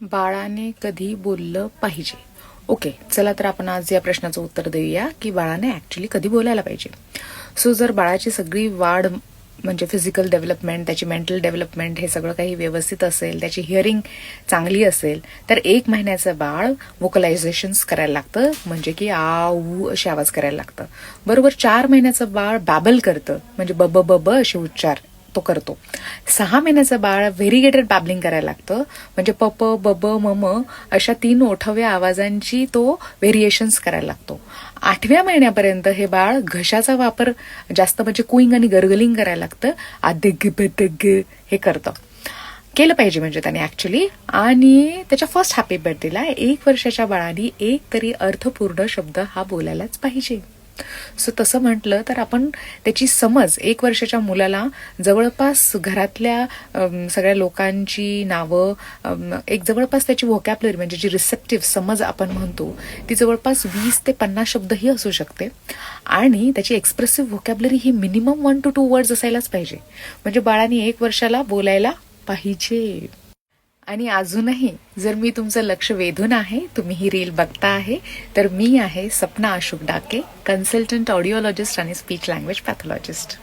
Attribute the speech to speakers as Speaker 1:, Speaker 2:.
Speaker 1: बाळाने कधी बोललं पाहिजे. ओके चला तर आपण आज या प्रश्नाचं उत्तर देऊया की बाळाने ॲक्च्युली कधी बोलायला पाहिजे. सो जर बाळाची सगळी वाढ म्हणजे फिजिकल डेव्हलपमेंट त्याची मेंटल डेव्हलपमेंट हे सगळं काही व्यवस्थित असेल त्याची हिअरिंग चांगली असेल तर एक महिन्याचं बाळ वोकलायझेशन्स करायला लागतं म्हणजे की आ ऊ असे आवाज करायला लागतं. बरोबर चार महिन्याचं बाळ बॅबल करतं म्हणजे बब बब असे उच्चार. तो करतो. सहा महिन्याचं बाळ व्हेरिगेटेड बॅबलिंग करायला लागतं. म्हणजे पप बब मम म म अशा तीन ओठव्या आवाजांची तो व्हेरिएशन्स करायला लागतो. आठव्या महिन्यापर्यंत हे बाळ घशाचा वापर जास्त म्हणजे कुईंग आणि गरगलिंग करायला लागतं. आदिग बदग हे करतं. केलं पाहिजे म्हणजे त्याने ऍक्च्युली आणि त्याच्या फर्स्ट हॅपी बर्थडेला एक वर्षाच्या बाळाने एक तरी अर्थपूर्ण शब्द हा बोलायलाच पाहिजे. सो तसं म्हटलं तर आपण त्याची समज एक वर्षाच्या मुलाला जवळपास घरातल्या सगळ्या लोकांची नावं एक जवळपास त्याची व्होकॅबलरी म्हणजे जी रिसेप्टिव्ह समज आपण म्हणतो ती जवळपास वीस ते पन्नास शब्दही असू शकते. आणि त्याची एक्सप्रेसिव्ह व्होकॅबलरी ही minimum one two two words असायलाच पाहिजे. म्हणजे बाळाने एक वर्षाला बोलायला पाहिजे. आणि अजूनही जर मी तुमचं लक्ष वेधून आहे तुम्ही ही रील बघता आहे तर मी आहे सपना अशोक डाके कन्सल्टंट ऑडिओलॉजिस्ट आणि स्पीच लँग्वेज पॅथॉलॉजिस्ट